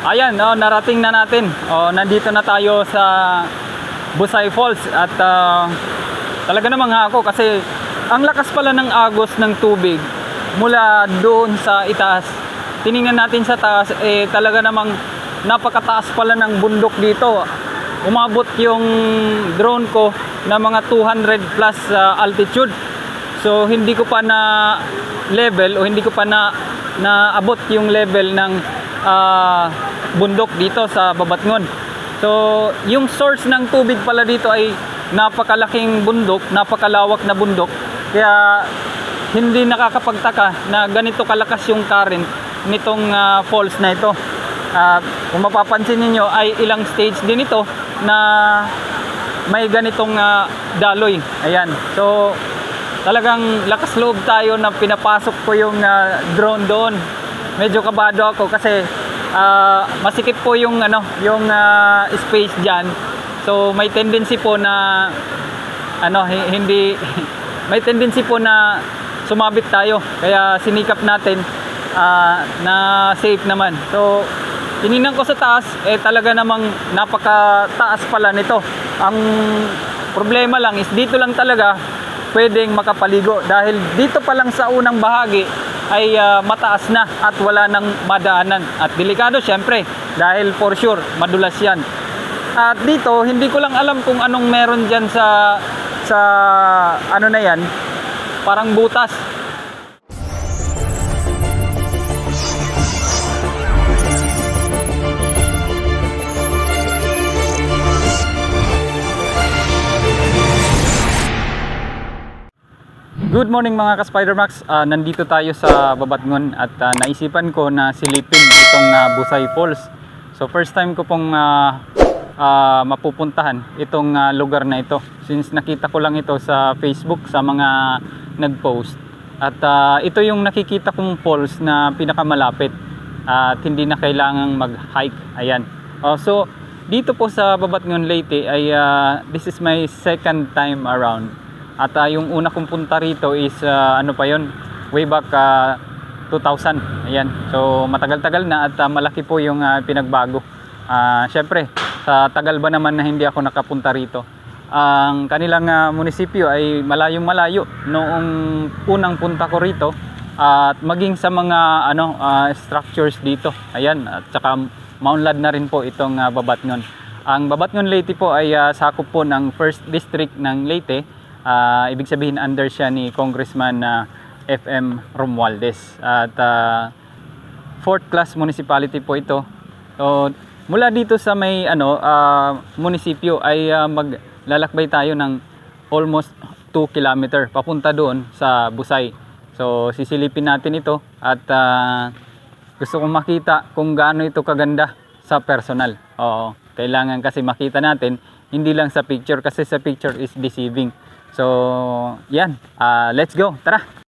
Ayan, no, narating na natin. Oh, nandito na tayo sa Busay Falls at ah, talaga namang ako kasi ang lakas pala ng agos ng tubig mula doon sa itaas. Tiningnan natin sa taas eh talaga namang napakataas pala ng bundok dito. Umabot yung drone ko na mga 200 plus ah, altitude. So hindi ko pa na level o hindi ko pa na naabot yung level ng ah, bundok dito sa Babatngon. So yung source ng tubig pala dito ay napakalaking bundok, napakalawak na bundok. Kaya hindi nakakapagtaka na ganito kalakas yung current nitong ah, falls na ito. At kung mapapansin ninyo ay ilang stage din ito na may ganitong ah, daloy. Ayan. So talagang lakas loob tayo na pinapasok ko yung ah, drone doon. Medyo kabado ako kasi ah, masikip po yung ano, yung ah, space diyan. So may tendency po na ano hi- hindi may tendency po na sumabit tayo. Kaya sinikap natin ah, na safe naman. So tiningnan ko sa taas eh talaga namang napakataas pala nito. Ang problema lang is dito lang talaga pwedeng makapaligo dahil dito pa lang sa unang bahagi ay ah, mataas na at wala nang madaanan. At delikado syempre dahil for sure madulas yan. At dito hindi ko lang alam kung anong meron diyan sa sa ano na yan parang butas Good morning mga ka-Spidermax. Ah, nandito tayo sa Babatngon at ah, naisipan ko na silipin itong ah, Busay Falls. So first time ko pong ah, ah, mapupuntahan itong ah, lugar na ito. Since nakita ko lang ito sa Facebook sa mga nag-post. At ah, ito yung nakikita kong falls na pinakamalapit at hindi na kailangang mag-hike. Ayan. Oh, so dito po sa Babatngon Leyte ay ah, this is my second time around. At ah, yung una kong punta rito is ah, ano pa yon way back ah, 2000. Ayan. So matagal-tagal na at ah, malaki po yung ah, pinagbago. Ah, Syempre, sa tagal ba naman na hindi ako nakapunta rito. Ang kanilang ah, munisipyo ay malayong malayo noong unang punta ko rito at maging sa mga ano ah, structures dito. Ayan, at saka maunlad na rin po itong ah, Babatngon. Ang Babatngon Leyte po ay ah, sakop po ng first district ng Leyte. Ah, ibig sabihin under siya ni Congressman na FM Romualdez. At ah, fourth class municipality po ito. So, mula dito sa may ano ah, munisipyo ay ah, maglalakbay tayo ng almost 2 kilometer papunta doon sa Busay. So, sisilipin natin ito at ah, gusto kong makita kung gaano ito kaganda sa personal. Oo, kailangan kasi makita natin hindi lang sa picture kasi sa picture is deceiving. So, yan. Ah, let's go. Tara.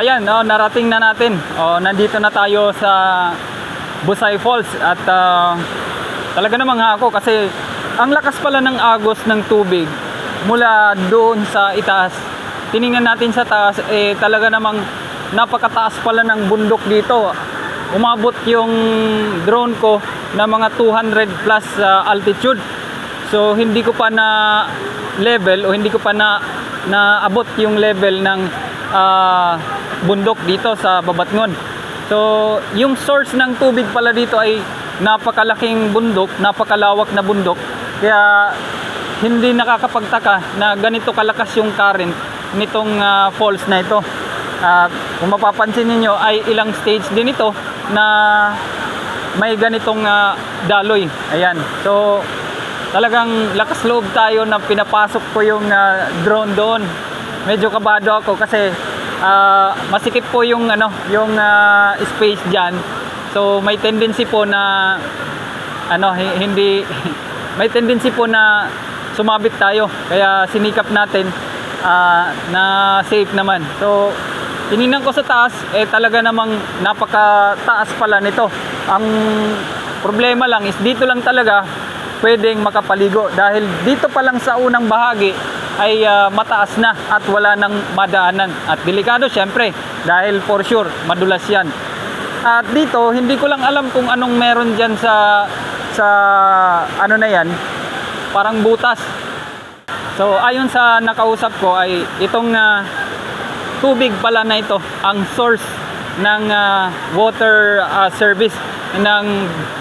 Ayan, oh, narating na natin. Oh, nandito na tayo sa Busay Falls at ah, talaga namang ako kasi ang lakas pala ng agos ng tubig mula doon sa itaas. Tiningnan natin sa taas eh talaga namang napakataas pala ng bundok dito. Umabot yung drone ko na mga 200 plus ah, altitude. So hindi ko pa na level o hindi ko pa na naabot yung level ng ah, bundok dito sa Babatngon. So yung source ng tubig pala dito ay napakalaking bundok, napakalawak na bundok. Kaya hindi nakakapagtaka na ganito kalakas yung current nitong ah, falls na ito. At kung mapapansin ninyo ay ilang stage din ito na may ganitong ah, daloy. Ayan. So talagang lakas loob tayo na pinapasok ko yung ah, drone doon. Medyo kabado ako kasi ah, masikip po yung ano, yung ah, space diyan. So may tendency po na ano hi- hindi may tendency po na sumabit tayo. Kaya sinikap natin ah, na safe naman. So tiningnan ko sa taas eh talaga namang napakataas pala nito. Ang problema lang is dito lang talaga pwedeng makapaligo dahil dito pa lang sa unang bahagi ay ah, mataas na at wala nang madaanan. At delikado syempre dahil for sure madulas yan. At dito hindi ko lang alam kung anong meron diyan sa sa ano na yan. Parang butas. So ayon sa nakausap ko ay itong ah, tubig pala na ito ang source ng ah, water ah, service ng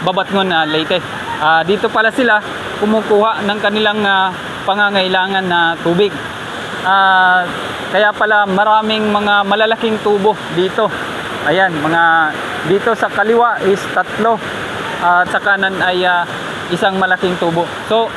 Babatngon na Leyte. Ah, dito pala sila kumukuha ng kanilang ah, pangangailangan na tubig. Ah, kaya pala maraming mga malalaking tubo dito. Ayan, mga dito sa kaliwa is tatlo at sa kanan ay ah, isang malaking tubo. So,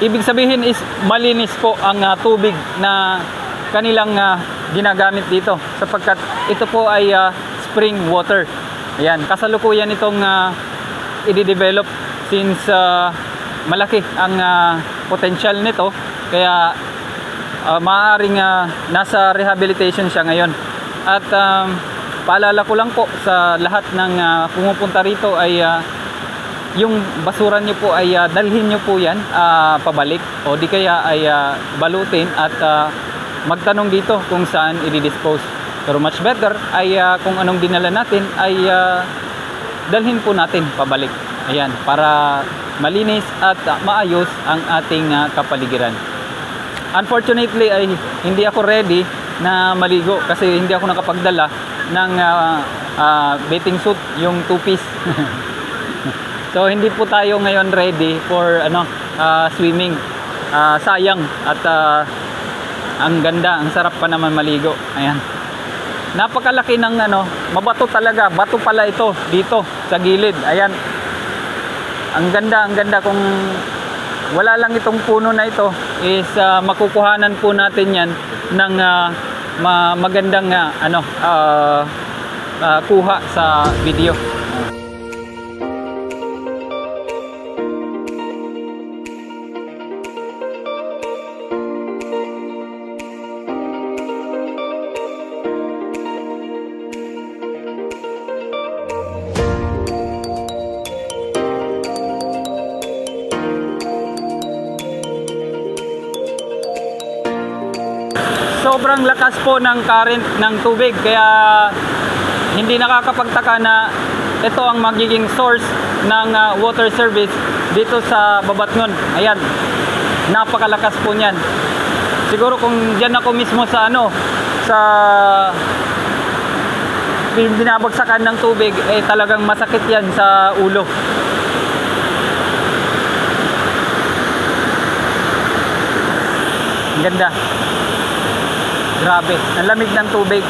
Ibig sabihin is malinis po ang ah, tubig na kanilang ah, ginagamit dito sapagkat ito po ay ah, spring water. Ayan, kasalukuyan itong ah, i-develop since ah, malaki ang ah, potential nito kaya ah, maaaring ah, nasa rehabilitation siya ngayon. At um, paalala ko lang po sa lahat ng ah, pumupunta rito ay ah, yung basura nyo po ay ah, dalhin nyo po yan ah, pabalik o di kaya ay ah, balutin at ah, magtanong dito kung saan i-dispose. Pero much better ay ah, kung anong dinala natin ay ah, dalhin po natin pabalik. Ayan, para malinis at maayos ang ating ah, kapaligiran. Unfortunately ay hindi ako ready na maligo kasi hindi ako nakapagdala ng ah, ah, bathing suit, yung two-piece. So hindi po tayo ngayon ready for ano ah, swimming. Ah, sayang at ah, ang ganda, ang sarap pa naman maligo. Ayan. Napakalaki ng ano, mabato talaga. Bato pala ito dito sa gilid. Ayan. Ang ganda, ang ganda kung wala lang itong puno na ito is ah, makukuhanan po natin 'yan ng ah, ma- magandang ah, ano ah, ah, kuha sa video. Sobrang lakas po ng current ng tubig kaya hindi nakakapagtaka na ito ang magiging source ng ah, water service dito sa Babatngon. Ayan. Napakalakas po niyan. Siguro kung diyan ako mismo sa ano sa binabagsakan ng tubig eh talagang masakit yan sa ulo. Ganda. Grabe, ang lamig ng tubig.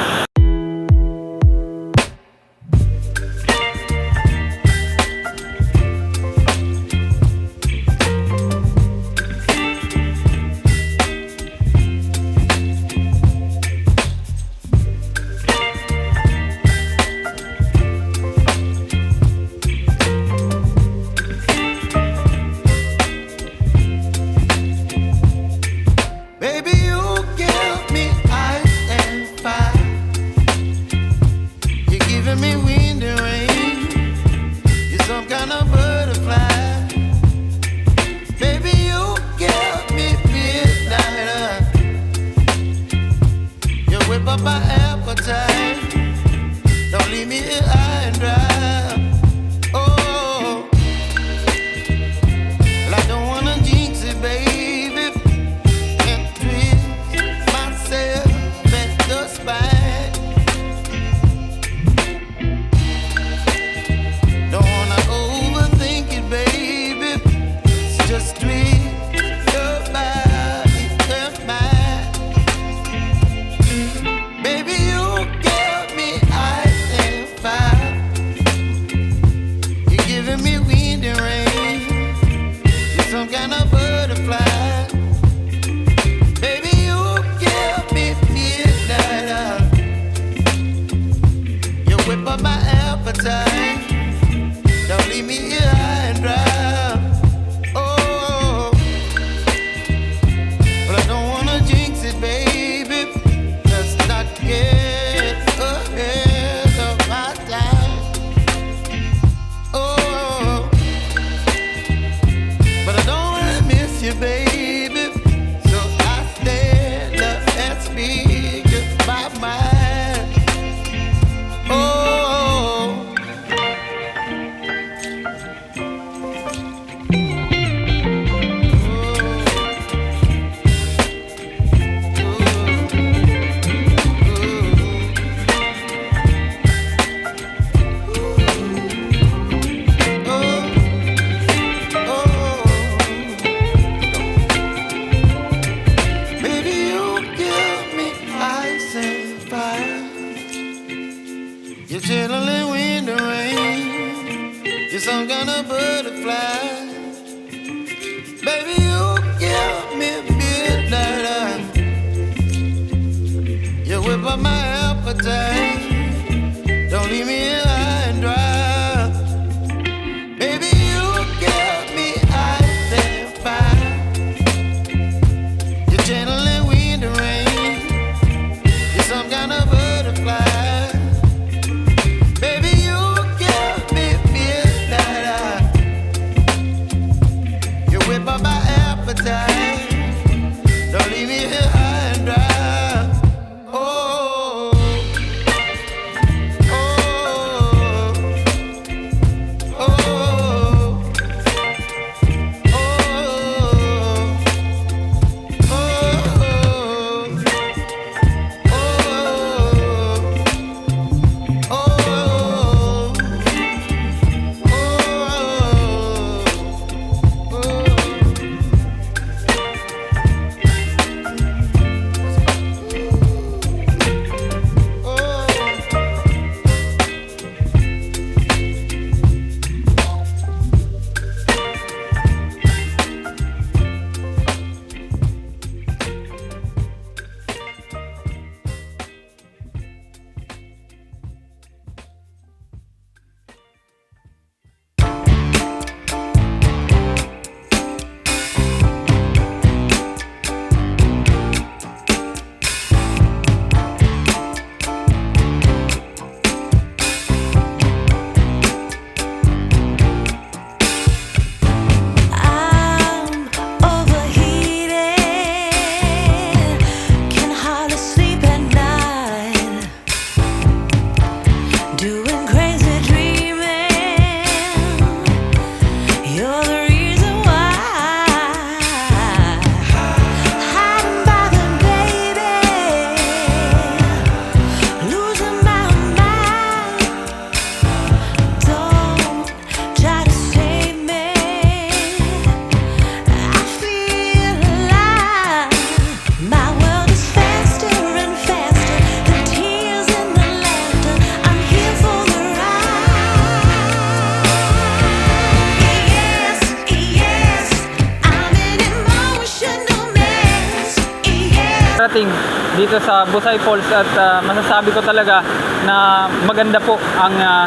sa Busay Falls at uh, masasabi ko talaga na maganda po ang uh,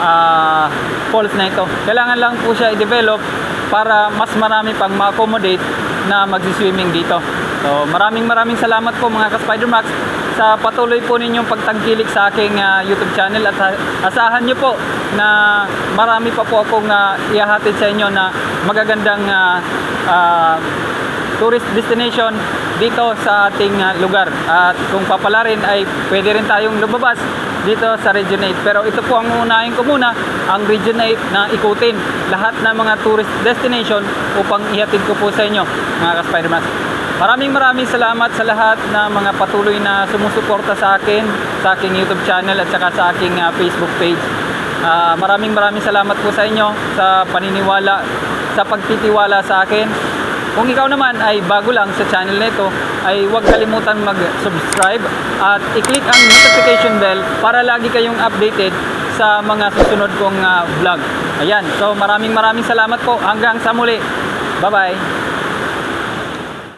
uh, falls na ito. Kailangan lang po siya i-develop para mas marami pang ma-accommodate na magsiswimming dito. So maraming maraming salamat po mga ka-Spidermax sa patuloy po ninyong pagtangkilik sa aking uh, YouTube channel at asahan nyo po na marami pa po akong uh, iahatid sa inyo na magagandang uh, uh, tourist destination dito sa ating ah, lugar. At kung papala rin ay pwede rin tayong lumabas dito sa Region 8. Pero ito po ang unahin ko muna, ang Region 8 na ikutin lahat ng mga tourist destination upang ihatid ko po sa inyo mga ka-Spidermas. Maraming maraming salamat sa lahat na mga patuloy na sumusuporta sa akin, sa aking YouTube channel at saka sa aking ah, Facebook page. Ah, maraming maraming salamat po sa inyo sa paniniwala, sa pagtitiwala sa akin. Kung ikaw naman ay bago lang sa channel nito, ay huwag kalimutan mag-subscribe at i-click ang notification bell para lagi kayong updated sa mga susunod kong ah, vlog. Ayan, so maraming maraming salamat po. Hanggang sa muli. Bye-bye.